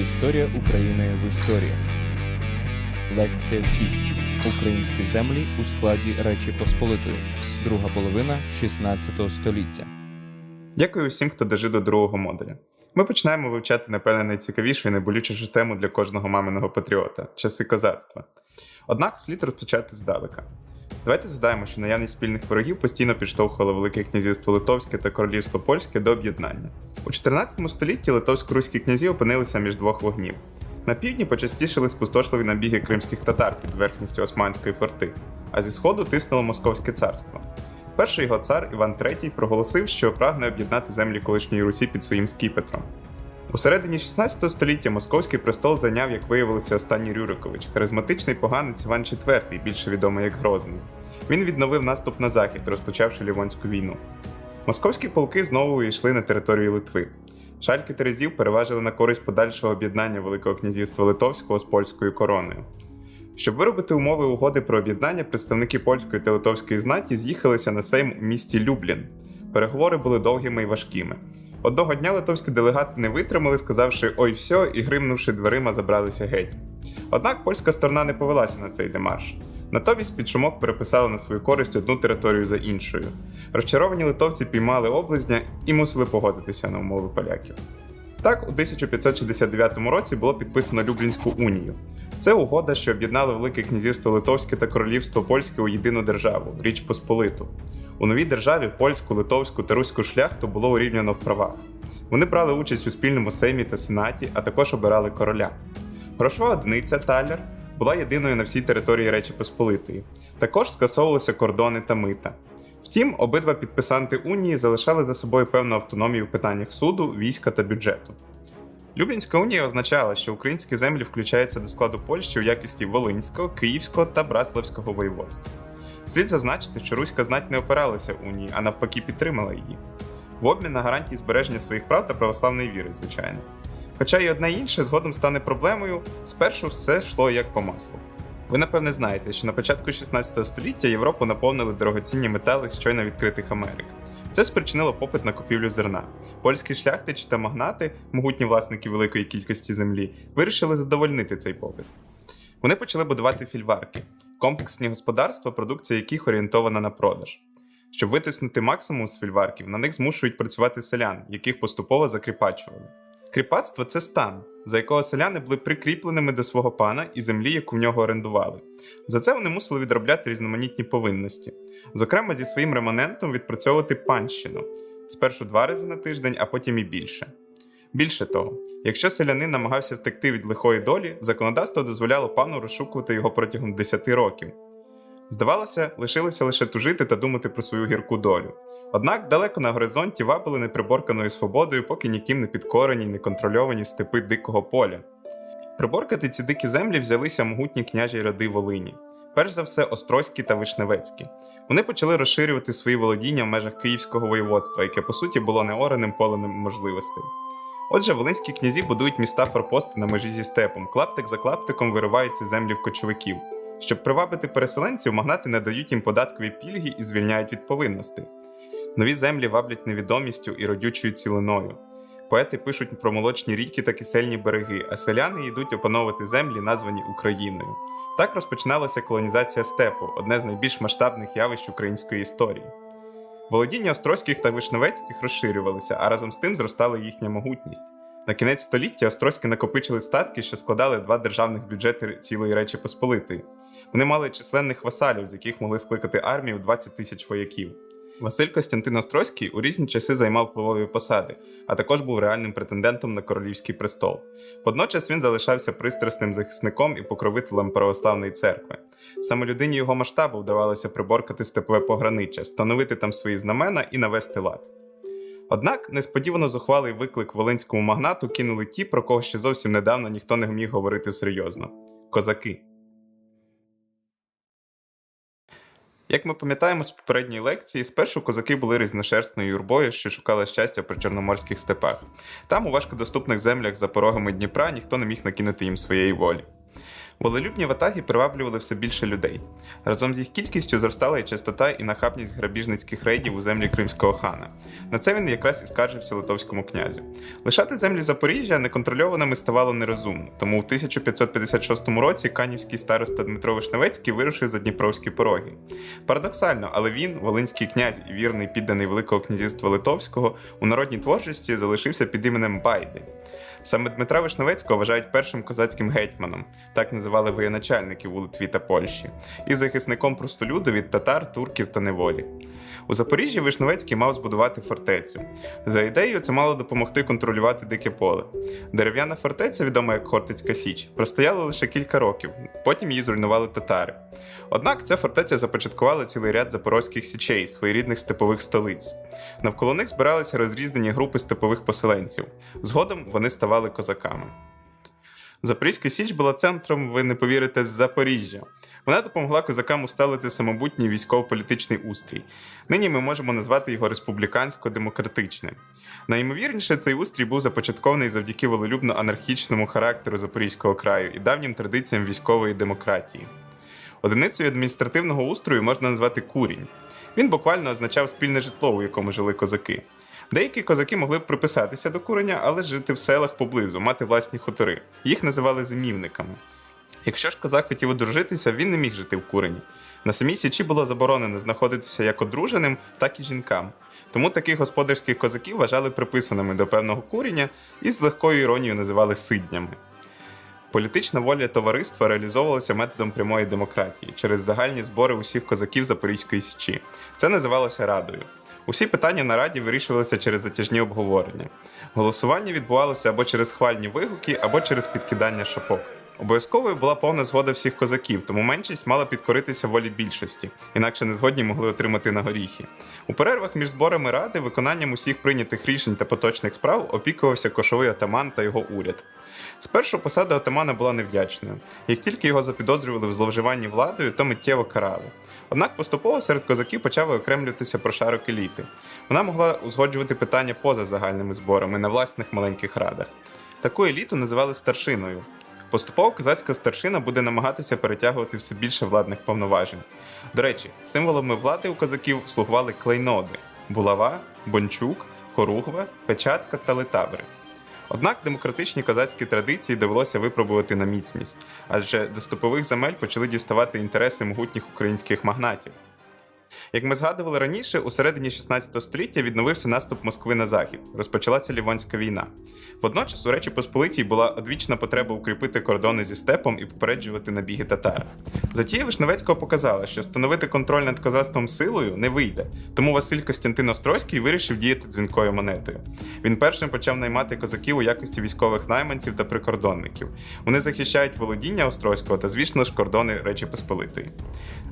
Історія України в історії. Лекція 6. Українські землі у складі Речі Посполитої. Друга половина 16 століття. Дякую усім, хто дожив до другого модуля. Ми починаємо вивчати, напевне, найцікавішу і найболючішу тему для кожного маминого патріота часи козацтва. Однак слід розпочати здалека. Давайте згадаємо, що наявність спільних ворогів постійно підштовхувала Велике князівство Литовське та Королівство Польське до об'єднання. У 14 столітті литовсько-руські князі опинилися між двох вогнів. На півдні почастішили спустошливі набіги кримських татар під зверхністю Османської порти, а зі сходу тиснуло Московське царство. Перший його цар Іван III проголосив, що прагне об'єднати землі колишньої Русі під своїм скіпетром. У середині 16 століття московський престол зайняв, як виявилося, останній Рюрикович, харизматичний поганець Іван IV, більше відомий як Грозний. Він відновив наступ на захід, розпочавши Лівонську війну. Московські полки знову увійшли на територію Литви. Шальки Терезів переважили на користь подальшого об'єднання Великого князівства Литовського з польською короною. Щоб виробити умови угоди про об'єднання, представники польської та литовської знаті з'їхалися на сейм у місті Люблін. Переговори були довгими і важкими. Одного дня литовські делегати не витримали, сказавши ой все, і гримнувши дверима, забралися геть. Однак польська сторона не повелася на цей демарш. Натомість під шумок переписали на свою користь одну територію за іншою. Розчаровані литовці піймали облизня і мусили погодитися на умови поляків. Так, у 1569 році було підписано Люблінську унію. Це угода, що об'єднала Велике князівство Литовське та Королівство Польське у єдину державу Річ Посполиту. У новій державі польську, литовську та руську шляхту було урівняно в правах. Вони брали участь у спільному сеймі та сенаті, а також обирали короля. Грошова одиниця талер була єдиною на всій території Речі Посполитої. Також скасовувалися кордони та мита. Втім, обидва підписанти унії залишали за собою певну автономію в питаннях суду, війська та бюджету. Люблінська унія означала, що українські землі включаються до складу Польщі у якості Волинського, Київського та Братславського воєводства. Слід зазначити, що Руська знать не опиралася унії, а навпаки підтримала її. В обмін на гарантії збереження своїх прав та православної віри, звичайно. Хоча і одне інше згодом стане проблемою, спершу все йшло як по маслу. Ви напевне знаєте, що на початку 16 століття Європу наповнили дорогоцінні метали з щойно відкритих Америк. Це спричинило попит на купівлю зерна. Польські шляхтичі та магнати, могутні власники великої кількості землі, вирішили задовольнити цей попит. Вони почали будувати фільварки комплексні господарства, продукція яких орієнтована на продаж. Щоб витиснути максимум з фільварків, на них змушують працювати селян, яких поступово закріпачували. Кріпацтво це стан, за якого селяни були прикріпленими до свого пана і землі, яку в нього орендували. За це вони мусили відробляти різноманітні повинності, зокрема зі своїм реманентом відпрацьовувати панщину спершу два рази на тиждень, а потім і більше. Більше того, якщо селянин намагався втекти від лихої долі, законодавство дозволяло пану розшукувати його протягом 10 років. Здавалося, лишилося лише тужити та думати про свою гірку долю. Однак далеко на горизонті вабили неприборканою свободою, поки ніким не підкорені й не контрольовані степи дикого поля. Приборкати ці дикі землі взялися могутні княжі роди Волині, перш за все Острозькі та Вишневецькі. Вони почали розширювати свої володіння в межах Київського воєводства, яке по суті було неореним полем можливостей. Отже, волинські князі будують міста форпости на межі зі степом, клаптик за клаптиком виривають ці землі в кочовиків. Щоб привабити переселенців, магнати надають їм податкові пільги і звільняють від повинностей. Нові землі ваблять невідомістю і родючою цілиною. Поети пишуть про молочні ріки та кисельні береги, а селяни йдуть опановувати землі, названі Україною. Так розпочиналася колонізація степу, одне з найбільш масштабних явищ української історії. Володіння острозьких та вишневецьких розширювалися, а разом з тим зростала їхня могутність. На кінець століття острозькі накопичили статки, що складали два державних бюджети цілої Речі Посполитої. Вони мали численних васалів, з яких могли скликати армію 20 тисяч вояків. Василь Костянтин Острозький у різні часи займав впливові посади, а також був реальним претендентом на королівський престол. Водночас він залишався пристрасним захисником і покровителем православної церкви. Саме людині його масштабу вдавалося приборкати степове пограниччя, встановити там свої знамена і навести лад. Однак несподівано зухвалий виклик волинському магнату кинули ті, про кого ще зовсім недавно ніхто не міг говорити серйозно козаки. Як ми пам'ятаємо з попередньої лекції, спершу козаки були різношерстною юрбою, що шукали щастя при чорноморських степах. Там, у важкодоступних землях за порогами Дніпра, ніхто не міг накинути їм своєї волі. Волелюбні ватаги приваблювали все більше людей. Разом з їх кількістю зростала і частота і нахабність грабіжницьких рейдів у землі кримського хана. На це він якраз і скаржився литовському князю. Лишати землі Запоріжжя неконтрольованими ставало нерозумно, тому в 1556 році канівський староста Дмитро Вишневецький вирушив за Дніпровські пороги. Парадоксально, але він, волинський князь і вірний підданий Великого князівства Литовського, у народній творчості залишився під іменем Байди. Саме Дмитра Вишневецького вважають першим козацьким гетьманом, так називали воєначальників у Литві та Польщі, і захисником простолюду від татар, турків та неволі. У Запоріжжі Вишневецький мав збудувати фортецю. За ідеєю, це мало допомогти контролювати дике поле. Дерев'яна фортеця, відома як Хортицька Січ, простояла лише кілька років, потім її зруйнували татари. Однак ця фортеця започаткувала цілий ряд запорозьких січей, своєрідних степових столиць. Навколо них збиралися розрізнені групи степових поселенців. Згодом вони ставали козаками. Запорізька Січ була центром, ви не повірите, з Запоріжжя. Вона допомогла козакам усталити самобутній військово-політичний устрій. Нині ми можемо назвати його республікансько-демократичним. Найімовірніше, цей устрій був започаткований завдяки волелюбно-анархічному характеру Запорізького краю і давнім традиціям військової демократії. Одиницею адміністративного устрою можна назвати курінь. Він буквально означав спільне житло, у якому жили козаки. Деякі козаки могли б приписатися до куреня, але жити в селах поблизу, мати власні хутори. Їх називали зимівниками. Якщо ж козак хотів одружитися, він не міг жити в курені. На самій січі було заборонено знаходитися як одруженим, так і жінкам. Тому таких господарських козаків вважали приписаними до певного курення і з легкою іронією називали сиднями. Політична воля товариства реалізовувалася методом прямої демократії через загальні збори усіх козаків Запорізької січі. Це називалося радою. Усі питання на раді вирішувалися через затяжні обговорення. Голосування відбувалося або через хвальні вигуки, або через підкидання шапок. Обов'язковою була повна згода всіх козаків, тому меншість мала підкоритися волі більшості, інакше незгодні могли отримати на горіхи. У перервах між зборами ради виконанням усіх прийнятих рішень та поточних справ опікувався кошовий атаман та його уряд. Спершу посада отамана була невдячною. Як тільки його запідозрювали в зловживанні владою, то миттєво карали. Однак поступово серед козаків почав окремлюватися прошарок еліти. Вона могла узгоджувати питання поза загальними зборами на власних маленьких радах. Таку еліту називали старшиною. Поступово козацька старшина буде намагатися перетягувати все більше владних повноважень. До речі, символами влади у козаків слугували клейноди: булава, бончук, хоругва, печатка та литаври. Однак демократичні козацькі традиції довелося випробувати на міцність, адже до ступових земель почали діставати інтереси могутніх українських магнатів. Як ми згадували раніше, у середині 16 століття відновився наступ Москви на захід, розпочалася Лівонська війна. Водночас у Речі Посполитій була одвічна потреба укріпити кордони зі степом і попереджувати набіги татар. Затія Вишневецького показала, що встановити контроль над козацтвом силою не вийде, тому Василь Костянтин Острозький вирішив діяти дзвінкою монетою. Він першим почав наймати козаків у якості військових найманців та прикордонників. Вони захищають володіння Острозького та, звісно ж, кордони Речі Посполитої.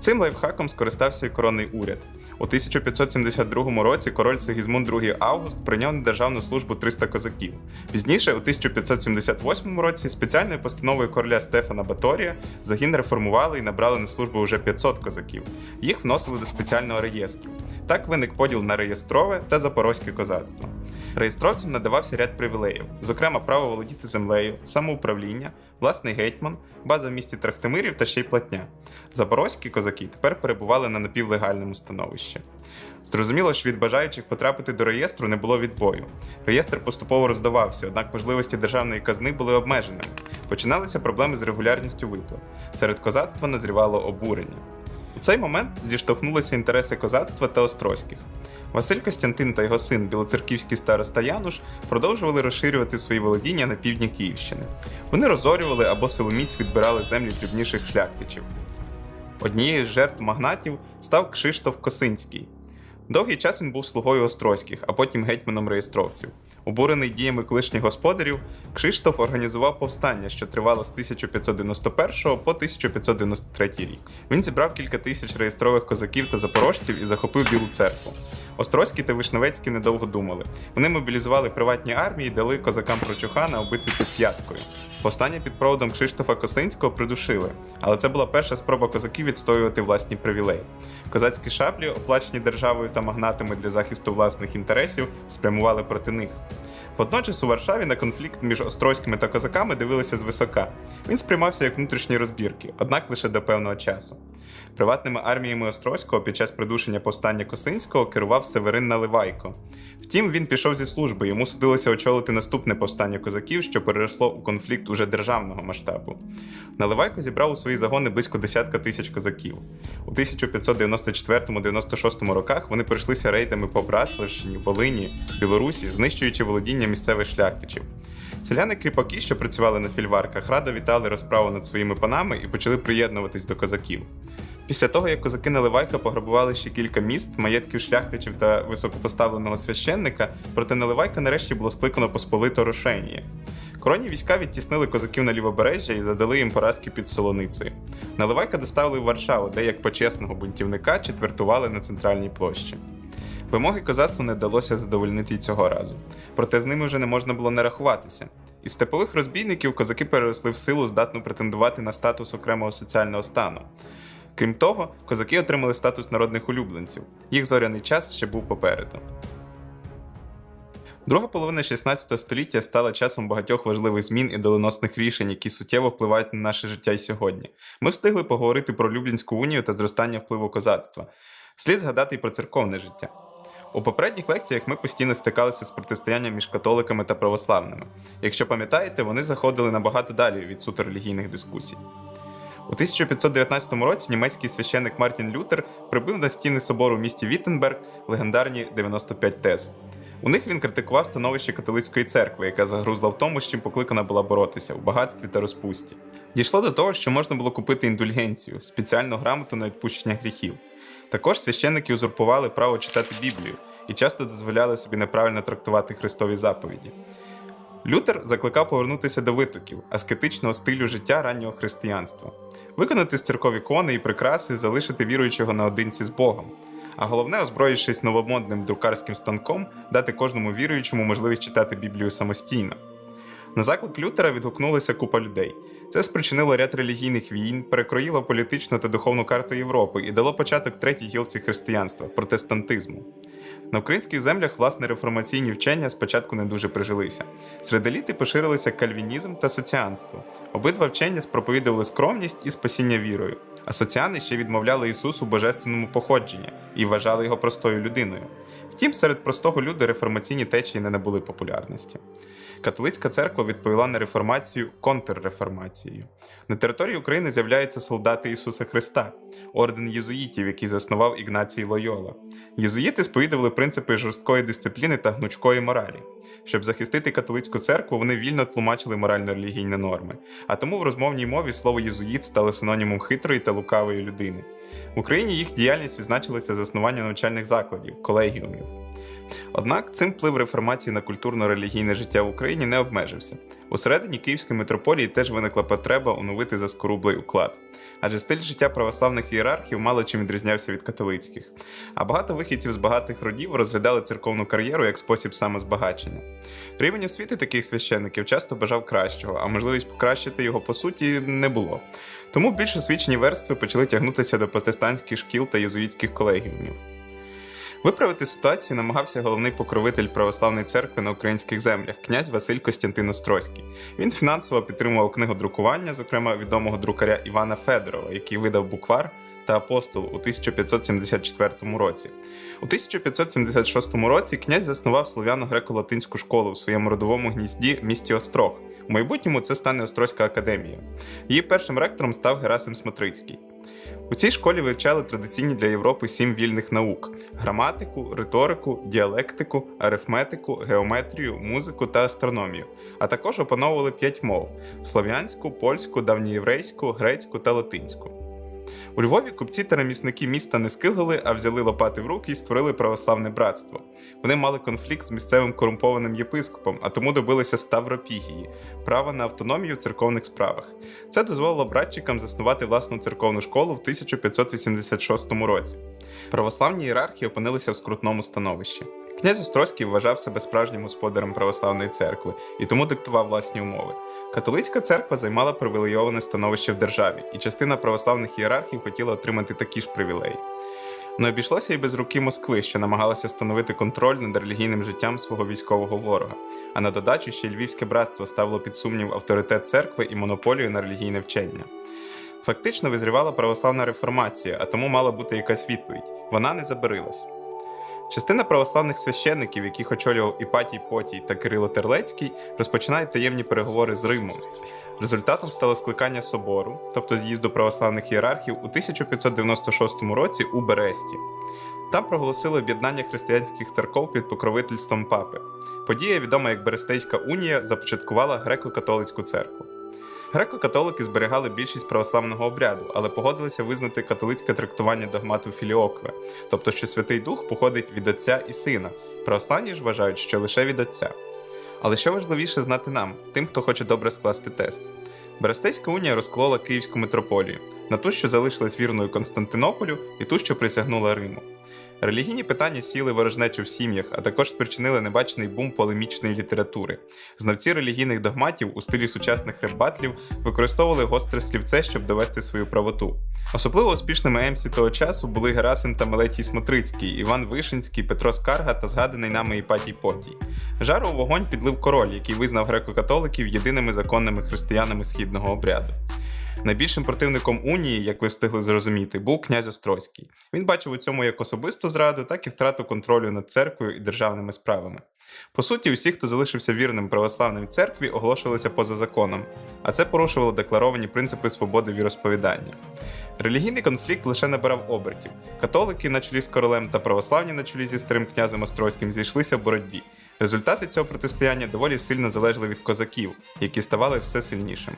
Цим лайфхаком скористався і коронний уряд. У 1572 році король Сигізмунд II Август прийняв на державну службу 300 козаків. Пізніше, у 1578 році, спеціальною постановою короля Стефана Баторія загін реформували і набрали на службу вже 500 козаків. Їх вносили до спеціального реєстру. Так виник поділ на реєстрове та запорозьке козацтво. Реєстровцям надавався ряд привілеїв, зокрема право володіти землею, самоуправління, власний гетьман, база в місті Трахтимирів та ще й платня. Запорозькі козаки тепер перебували на напівлегальному становищі. Зрозуміло, що від бажаючих потрапити до реєстру не було відбою. Реєстр поступово роздавався, однак можливості державної казни були обмеженими. Починалися проблеми з регулярністю виплат. Серед козацтва назрівало обурення. У цей момент зіштовхнулися інтереси козацтва та острозьких. Василь Костянтин та його син білоцерківський староста Януш продовжували розширювати свої володіння на півдні Київщини. Вони розорювали або силоміць відбирали землі дрібніших шляхтичів. Однією з жертв магнатів став Кшиштоф Косинський. Довгий час він був слугою Острозьких, а потім гетьманом реєстровців. Обурений діями колишніх господарів, Кшиштоф організував повстання, що тривало з 1591 по 1593 рік. Він зібрав кілька тисяч реєстрових козаків та запорожців і захопив Білу церкву. Острозькі та Вишневецькі недовго думали. Вони мобілізували приватні армії і дали козакам прочуха на обитві під п'яткою. Повстання під проводом Кшиштофа Косинського придушили, але це була перша спроба козаків відстоювати власні привілеї. Козацькі шаблі, оплачені державою та магнатами для захисту власних інтересів, спрямували проти них. Водночас у Варшаві на конфлікт між острозькими та козаками дивилися звисока. Він сприймався як внутрішні розбірки, однак лише до певного часу. Приватними арміями Острозького під час придушення повстання Косинського керував Северин Наливайко. Втім, він пішов зі служби, йому судилося очолити наступне повстання козаків, що переросло у конфлікт уже державного масштабу. Наливайко зібрав у свої загони близько десятка тисяч козаків. У 1594-96 роках вони пройшлися рейдами по Браславщині, Волині, Білорусі, знищуючи володіння місцевих шляхтичів. Селяни кріпаки, що працювали на фільварках, радо вітали розправу над своїми панами і почали приєднуватись до козаків. Після того, як козаки Наливайка пограбували ще кілька міст, маєтків шляхтичів та високопоставленого священника, проти Наливайка нарешті було скликано посполито рошення. Коронні війська відтіснили козаків на лівобережжя і задали їм поразки під Солоницею. Наливайка доставили в Варшаву, де як почесного бунтівника четвертували на центральній площі. Вимоги козацтву не вдалося задовольнити й цього разу, проте з ними вже не можна було не рахуватися. Із степових розбійників козаки переросли в силу, здатну претендувати на статус окремого соціального стану. Крім того, козаки отримали статус народних улюбленців. Їх зоряний час ще був попереду. Друга половина 16 століття стала часом багатьох важливих змін і доленосних рішень, які суттєво впливають на наше життя й сьогодні. Ми встигли поговорити про Люблінську унію та зростання впливу козацтва. Слід згадати й про церковне життя. У попередніх лекціях ми постійно стикалися з протистоянням між католиками та православними. Якщо пам'ятаєте, вони заходили набагато далі від суто релігійних дискусій. У 1519 році німецький священник Мартін Лютер прибив на стіни собору в місті Віттенберг легендарні 95 тез. У них він критикував становище католицької церкви, яка загрузла в тому, з чим покликана була боротися в багатстві та розпусті. Дійшло до того, що можна було купити індульгенцію, спеціальну грамоту на відпущення гріхів. Також священники узурпували право читати Біблію і часто дозволяли собі неправильно трактувати Христові заповіді. Лютер закликав повернутися до витоків, аскетичного стилю життя раннього християнства, виконати з церков ікони і прикраси, залишити віруючого наодинці з Богом. А головне, озброївшись новомодним друкарським станком, дати кожному віруючому можливість читати Біблію самостійно. На заклик Лютера відгукнулася купа людей. Це спричинило ряд релігійних війн, перекроїло політичну та духовну карту Європи і дало початок третій гілці християнства протестантизму. На українських землях власне реформаційні вчення спочатку не дуже прижилися. Серед еліти поширилися кальвінізм та соціанство. Обидва вчення спроповідували скромність і спасіння вірою. А соціани ще відмовляли Ісусу божественному походженні і вважали його простою людиною. Втім, серед простого люду реформаційні течії не набули популярності. Католицька церква відповіла на реформацію контрреформацією. На території України з'являються солдати Ісуса Христа, орден єзуїтів, який заснував Ігнацій Лойола. Єзуїти сповідували принципи жорсткої дисципліни та гнучкої моралі. Щоб захистити католицьку церкву, вони вільно тлумачили морально-релігійні норми. А тому в розмовній мові слово єзуїт стало синонімом хитрої та лукавої людини. В Україні їх діяльність відзначилася заснування навчальних закладів, колегіумів. Однак цим вплив реформації на культурно-релігійне життя в Україні не обмежився. Усередині Київської митрополії теж виникла потреба оновити заскорублий уклад, адже стиль життя православних ієрархів мало чим відрізнявся від католицьких. А багато вихідців з багатих родів розглядали церковну кар'єру як спосіб самозбагачення. Рівень освіти таких священників часто бажав кращого, а можливість покращити його по суті не було. Тому більш освічені верстви почали тягнутися до протестантських шкіл та єзуїтських колегіумів. Виправити ситуацію намагався головний покровитель православної церкви на українських землях, князь Василь Костянтин Острозький. Він фінансово підтримував книгодрукування, зокрема відомого друкаря Івана Федорова, який видав буквар та апостол у 1574 році. У 1576 році князь заснував слов'яно-греко-латинську школу в своєму родовому гнізді місті Острог. У майбутньому це стане Острозька академія. Її першим ректором став Герасим Смотрицький. У цій школі вивчали традиційні для Європи сім вільних наук: граматику, риторику, діалектику, арифметику, геометрію, музику та астрономію, а також опановували п'ять мов: слов'янську, польську, давньоєврейську, грецьку та латинську. У Львові купці та ремісники міста не скигали, а взяли лопати в руки і створили православне братство. Вони мали конфлікт з місцевим корумпованим єпископом, а тому добилися ставропігії права на автономію в церковних справах. Це дозволило братчикам заснувати власну церковну школу в 1586 році. Православні ієрархи опинилися в скрутному становищі. Князь Острозький вважав себе справжнім господарем православної церкви і тому диктував власні умови. Католицька церква займала привілейоване становище в державі, і частина православних ієрархів хотіла отримати такі ж привілеї. Не обійшлося й без руки Москви, що намагалася встановити контроль над релігійним життям свого військового ворога. А на додачу ще Львівське братство ставило під сумнів авторитет церкви і монополію на релігійне вчення. Фактично визрівала православна реформація, а тому мала бути якась відповідь. Вона не забарилась. Частина православних священників, яких очолював Іпатій Потій та Кирило Терлецький, розпочинають таємні переговори з Римом. Результатом стало скликання собору, тобто з'їзду православних ієрархів, у 1596 році у Бересті. Там проголосили об'єднання християнських церков під покровительством папи. Подія, відома як Берестейська унія, започаткувала греко-католицьку церкву. Греко-католики зберігали більшість православного обряду, але погодилися визнати католицьке трактування догмату Філіокве, тобто що Святий Дух походить від Отця і Сина. Православні ж вважають, що лише від Отця. Але що важливіше знати нам, тим, хто хоче добре скласти тест. Берестейська унія розколола Київську митрополію на ту, що залишилась вірною Константинополю, і ту, що присягнула Риму. Релігійні питання сіли ворожнечу в сім'ях, а також спричинили небачений бум полемічної літератури. Знавці релігійних догматів у стилі сучасних реп-батлів використовували гостре слівце, щоб довести свою правоту. Особливо успішними емсі того часу були Герасим та Мелетій Смотрицький, Іван Вишинський, Петро Скарга та згаданий нами Іпатій Потій. Жару у вогонь підлив король, який визнав греко-католиків єдиними законними християнами східного обряду. Найбільшим противником унії, як ви встигли зрозуміти, був князь Острозький. Він бачив у цьому як особисту зраду, так і втрату контролю над церквою і державними справами. По суті, усі, хто залишився вірним православній церкві, оголошувалися поза законом, а це порушувало декларовані принципи свободи віросповідання. Релігійний конфлікт лише набирав обертів. Католики на чолі з королем та православні на чолі зі старим князем Острозьким зійшлися в боротьбі. Результати цього протистояння доволі сильно залежали від козаків, які ставали все сильнішими.